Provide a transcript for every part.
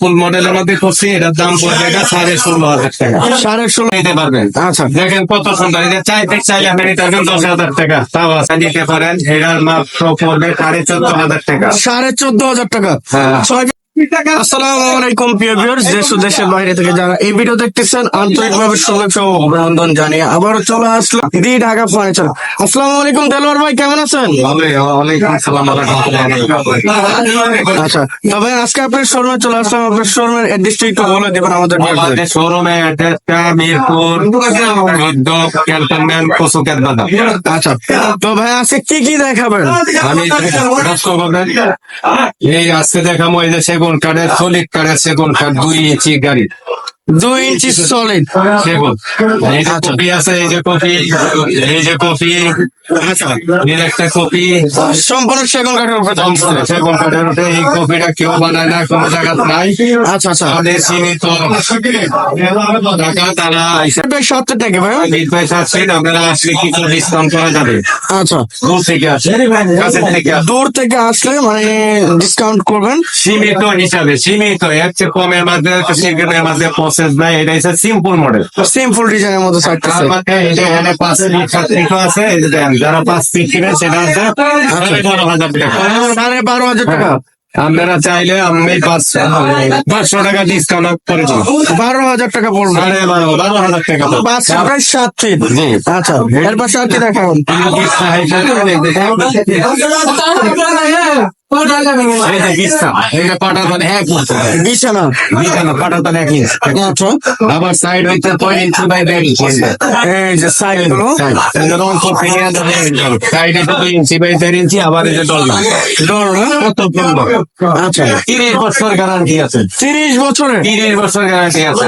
ফুল মডেলের মধ্যে করছি এটার দাম পড়বে এটা সাড়ে ষোলো হাজার টাকা। সাড়ে ষোলো। নিতে পারবেন। আচ্ছা। দেখেন কত সুন্দর এটা চাইতে চাইলে আপনি নিতে পারবেন দশ হাজার টাকা। তাও আছে নিতে পারেন এটার মাত্র পড়বে সাড়ে চোদ্দ হাজার টাকা। সাড়ে চোদ্দ হাজার টাকা। হ্যাঁ। ছয় আসসালামু আলাইকুম প্রিয় ভিউয়ার্স দেশ দেশের বাইরে থেকে যারা এই ভিডিও দেখতেছেন আন্তরিকভাবে শুভেচ্ছা ও অভিনন্দন জানিয়ে আবারও চলে আসলো দি ঢাকা ফার্নিচার আসসালামু আলাইকুম দেলোয়ার ভাই কেমন আছেন? আচ্ছা তবে আজকে আপনার শোরুমে চলে আসলাম। আপনার শোরুমের অ্যাড্রেসটা একটু বলে দেবেন আমাদের আমাদের অ্যাড্রেসটা মিরপুর ক্যান্টনমেন্ট কসুকের বাজার। আচ্ছা তো ভাই আজকে কি কি দেখাবেন? আমি এই আজকে দেখাবো এই যে সেগুন কাঠের সলিড কাঠের সেগুন কাঠ দুই ইঞ্চি গাড়ি দুই ইঞ্চি সলিড সেগুন এই যে কপি আছে এই যে কপি। এই যে কপি। আচ্ছা। এর একটা কপি। সম্পূর্ণ সেগুন কাঠের উপরে। সেগুন কাঠের উঠে এই কপিটা কেউ বানায় না কোনো জায়গা নাই। আচ্ছা আচ্ছা। আমাদের সীমিত। টাকা তারা এটা সত্তর টাকা ভাই। নির্বাচন চাচ্ছেন আপনারা আসলে কিছু ডিসকাউন্ট করা যাবে? আচ্ছা। দূর থেকে আসে। কাছের থেকে দূর থেকে আসলে মানে ডিসকাউন্ট করবেন। সীমিত হিসাবে সীমিত। এর চেয়ে কমের মধ্যে সেকেন্ডের মধ্যে প্রসেস নাই এটা হচ্ছে সিম্পল মডেল সিম্পল ডিজাইনের তার মধ্যে এই যে এখানে পাঁচ ফিট সাত ফিট আছে এই যে দেখেন, যারা পাঁচ ফিট কিনে সেটা আছে সাড়ে বারো হাজার টাকা। সাড়ে বারো হাজার টাকা। আপনারা চাইলে আমি পাঁচশো পাঁচশো টাকা ডিসকাউন্ট করে দেবো। বারো হাজার টাকা পড়বে সাড়ে বারো বারো হাজার টাকা। তো। পাঁচ প্রায় সাত ফিট আচ্ছা এর পাশে আর কি দেখাবেন আবার সাইড হইতে বাই এই যে সাইডগুলো সাইডে ইঞ্চি বাই ইঞ্চি আবার এই যে ডলনা ডলনা কত আচ্ছা। তিরিশ বছর গ্যারান্টি আছে। তিরিশ বছরে? তিরিশ বছর গ্যারান্টি আছে।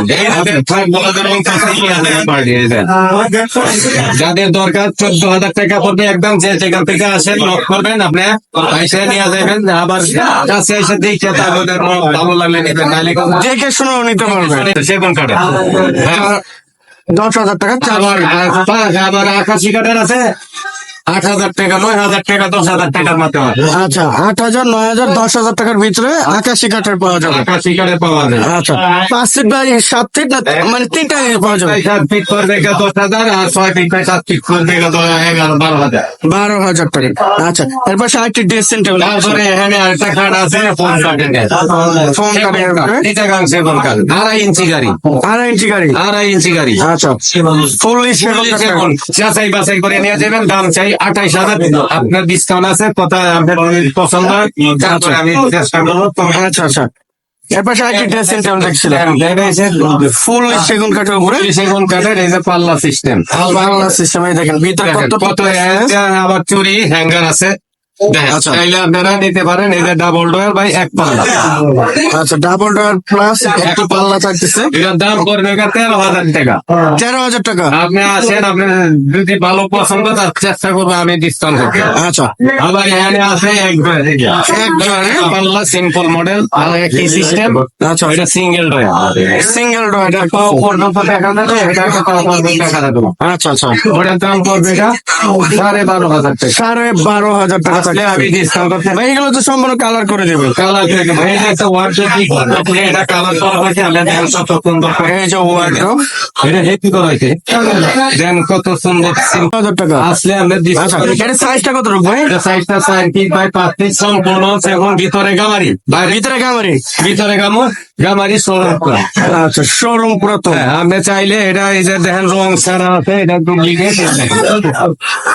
যাদের দরকার চোদ্দ হাজার টাকা পড়বে একদম যে যেখান থেকে আসেন লক করবেন আপনি পয়সা নিয়ে যাবেন। আবার কাছে এসে দেখে তাদের ভালো লাগলে নেবেন নাহলে দেখে শুনেও নিতে পারবে। সেগুন কাটে হ্যাঁ। দশ হাজার টাকা আবার আকাশি কাঠের আছে। আট হাজার টাকা নয় হাজার টাকা দশ হাজার টাকার মতো আচ্ছা আট হাজার নয় হাজার দশ হাজার টাকার ভিতরে আকাশি কাঠের পাওয়া যাবে। আকাশি কাঠের পাওয়া যায় আচ্ছা পাঁচ ফিট বাই সাত ফিট না মানে তিনটা পাওয়া যাবে? সাত ফিট গা দশ হাজার আর ছয় ফিট সাত ফিট দশ এগারো বারো হাজার। বারো হাজার টাকা। আচ্ছা এর পাশে আরেকটি ড্রেসিং টেবিল তারপরে এখানে আরেকটা আছে ফোন কাঠের ফোন এটা গান আড়াই ইঞ্চি গাড়ি। আড়াই ইঞ্চি গাড়ি। আড়াই ইঞ্চি গাড়ি। আচ্ছা। সেগুন কাঠের। যাচাই বাছাই করে নিয়ে যাবেন দাম চাই আঠাইশ হাজার আপনার ডিসকাউন্ট আছে কথা আপনার পছন্দ হয় আমি তোমার আচ্ছা আচ্ছা। এর পাশে আরেকটি ড্রেসিং টেবিল দেখছিলাম ফুল সেগুন কাঠের উপরে? সেগুন কাঠের এই যে পাল্লা সিস্টেম বাংলা সিস্টেমে দেখেন ভিতরে কত কত আবার চুরি হ্যাঙ্গার আছে। আচ্ছা। আপনারা নিতে পারেন এই ডাবল ডোয়ার বাই এক পাল্লা। আচ্ছা ডাবল ডোর প্লাস একটু পাল্লা। থাকতেছে। এটার দাম পড়বে তেরো হাজার টাকা। তেরো হাজার টাকা। আপনি আসেন আপনি যদি ভালো পছন্দ তার চেষ্টা করব আমি ডিসকাউন্ট করতে। আচ্ছা। আবার এখানে আছে এক এক পাল্লা সিম্পল মডেল আর একই সিস্টেম আচ্ছা। এটা সিঙ্গেল ডোয়ার সিঙ্গেল ডোর এটা পাও পর্যন্ত দেখা যাবে? এটা দেখা যাবে? আচ্ছা আচ্ছা। ওটার দাম এটা সাড়ে বারো হাজার টাকা। সাড়ে বারো হাজার টাকা। আসলে আমি ডিসকাউন্ট করতে ভাই এগুলো তো সম্পূর্ণ কালার করে দেবে। কালার থেকে ভাই এটা একটা ওয়ার্ড এটা কালার করা হয়েছে আমরা দেখেন কত সুন্দর করে। এই যে ওয়ার্ড্রোব এটা হেপি করা হয়েছে? দেন কত সুন্দর simple। হাজার টাকা। আসলে আমরা আচ্ছা ডিসকাউন্ট এর সাইজটা কত রূপ ভাই? এটা সাইজটা চার ফিট বাই পাঁচ ফিট সম্পূর্ণ এবং ভিতরে গামারি। ভিতরে গামারি। ভিতরে গামু গামারি শোরুম করা। আচ্ছা শোরুম পুরো তো হ্যাঁ, আপনি চাইলে এটা এই যে দেখেন রং ছাড়া আছে এটা ডুপ্লিকেট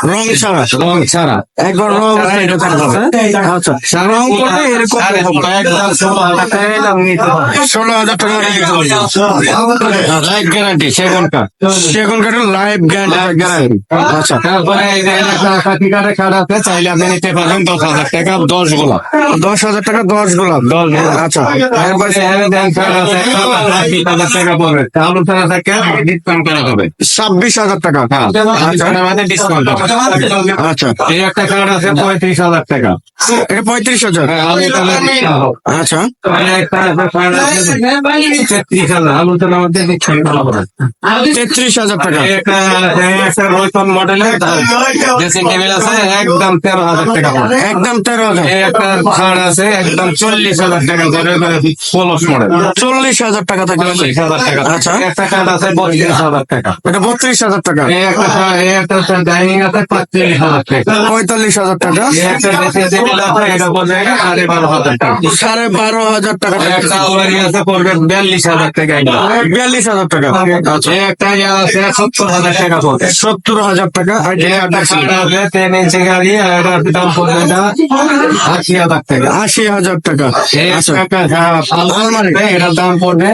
রং ছাড়া রং ছাড়া। একবার রং আচ্ছা। রং এরকম ষোলো, হাজার টাকা লাইফ গ্যারান্টি সেগুন কাঠ সেগুন কাঠের লাইভ গ্যারান্টি আচ্ছা। তারপরে কাঠি কাঠে কাঠ আছে চাইলে আপনি নিতে পারেন দশ হাজার টাকা দশ গোলাপ। দশ হাজার টাকা দশ গোলাপ। দশ আচ্ছা। টাকা পড়বে। ছাড়া থাকে ডিসকাউন্ট করা হবে। ছাব্বিশ হাজার টাকা। হ্যাঁ। ডিসকাউন্ট আচ্ছা এই একটা কার্ড আছে পঁয়ত্রিশ হাজার টাকা। এটা পঁয়ত্রিশ হাজার। আচ্ছা। তেত্রিশ হাজার আলোচনা মধ্যে ডিসকাউন্ট করা হবে তেত্রিশ হাজার টাকা। একটা এই নতুন মডেলের ড্রেসিং টেবিল আছে একদম তেরো হাজার টাকা একদম তেরো হাজার। একটা আছে একদম চল্লিশ হাজার টাকা করে পলস মডেল চল্লিশ হাজার টাকা টাকা আচ্ছা। একটা কাঠ আছে বত্রিশ হাজার টাকা এটা বত্রিশ হাজার টাকা একটা ডাইনিং আছে পঁয়ত্রিশ হাজার টাকা পঁয়তাল্লিশ হাজার টাকা সাড়ে বারো হাজার টাকা আলমারি বিয়াল্লিশ হাজার টাকা বিয়াল্লিশ হাজার টাকা আচ্ছা একটা ইয়ে আছে সত্তর হাজার টাকা পড়বে সত্তর হাজার টাকা ইঞ্চি গাড়ি দাম পড়বে আশি হাজার টাকা আশি হাজার টাকা এই আচ্ছা একটা আলমারি এটার দাম পড়বে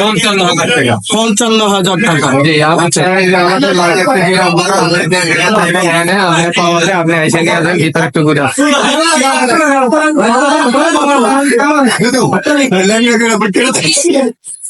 পঞ্চান্ন হাজার টাকা পঞ্চান্ন হাজার টাকা জি আচ্ছা এই যে আমাদের মার্কেট থেকে আমরা আমাদের এখানে আপনি পাওয়া যায় আপনি এসে নিয়ে যান ভিতরে একটু ঘুরে আসুন।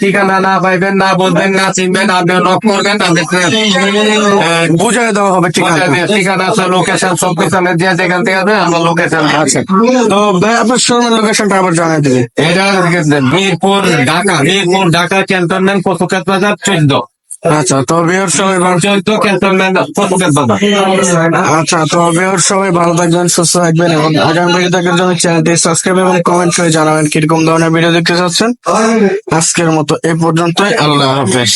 ঠিকানা না পাইবেন না বলবেন না চিনবেন আপনি নক দেওয়া হবে ঠিকানা লোকেশন সব আমি দিয়ে যেখান থেকে আমরা লোকেশন আছে তো ভাই আপনার শোরুমের লোকেশনটা আবার জানাই দিবে। এটা মিরপুর ঢাকা মিরপুর ঢাকা ক্যান্টনমেন্ট পশুকাত বাজার চোদ্দ। আচ্ছা তো ওর সবাই আচ্ছা তো ওর সবাই ভালো থাকবেন সুস্থ থাকবেন এবং আগামী ভিডিও দেখার জন্য চ্যানেলটি সাবস্ক্রাইব এবং কমেন্ট করে জানাবেন কীরকম ধরনের ভিডিও দেখতে চাচ্ছেন। আজকের মতো এ পর্যন্তই আল্লাহ হাফেজ।